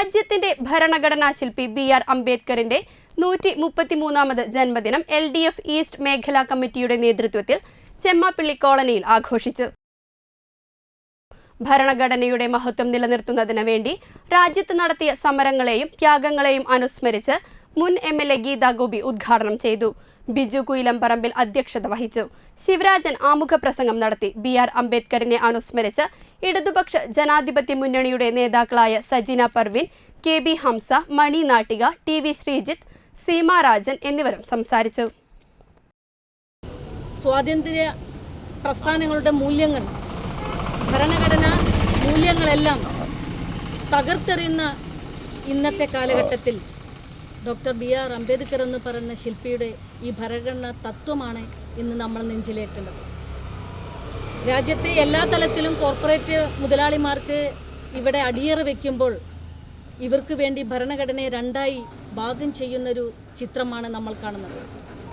രാജ്യത്തിന്റെ ഭരണഘടനാ ശില്പി ബി ആർ അംബേദ്കറിന്റെ നൂറ്റി മുപ്പത്തിമൂന്നാമത് ജന്മദിനം എൽ ഡി എഫ് ഈസ്റ്റ് മേഖലാ കമ്മിറ്റിയുടെ നേതൃത്വത്തിൽ ചെമ്മാപ്പിള്ളി കോളനിയിൽ ആഘോഷിച്ചു. ഭരണഘടനയുടെ മഹത്വം നിലനിർത്തുന്നതിന് വേണ്ടി രാജ്യത്ത് നടത്തിയ സമരങ്ങളെയും ത്യാഗങ്ങളെയും അനുസ്മരിച്ച് മുൻ M L A Geetha Gopi ഉദ്ഘാടനം ചെയ്തു. ബിജു കുയിലംപറമ്പിൽ അധ്യക്ഷത വഹിച്ചു. ശിവരാജൻ ആമുഖ പ്രസംഗം നടത്തി ബി ആർ അംബേദ്കറിനെ അനുസ്മരിച്ച് ഇടതുപക്ഷ ജനാധിപത്യ മുന്നണിയുടെ നേതാക്കളായ Sajina Parvin K B Hamsa Mani Nattika T V Sreejith Seema Rajan എന്നിവരും സംസാരിച്ചു. സ്വാതന്ത്ര്യ പ്രസ്ഥാനങ്ങളുടെ മൂല്യങ്ങൾ ഭരണഘടനാ മൂല്യങ്ങളെല്ലാം തകർത്തെറിയുന്ന ഇന്നത്തെ കാലഘട്ടത്തിൽ ഡോക്ടർ ബി ആർ അംബേദ്കർ എന്ന് പറയുന്ന ശില്പിയുടെ ഈ ഭരണഘടനാ തത്വമാണ് ഇന്ന് നമ്മൾ നെഞ്ചിലേറ്റേണ്ടത്. രാജ്യത്തെ എല്ലാ തലത്തിലും കോർപ്പറേറ്റ് മുതലാളിമാർക്ക് ഇവിടെ അടിയറ വയ്ക്കുമ്പോൾ ഇവർക്ക് വേണ്ടി ഭരണഘടനയെ രണ്ടായി ഭാഗം ചെയ്യുന്നൊരു ചിത്രമാണ് നമ്മൾ കാണുന്നത്.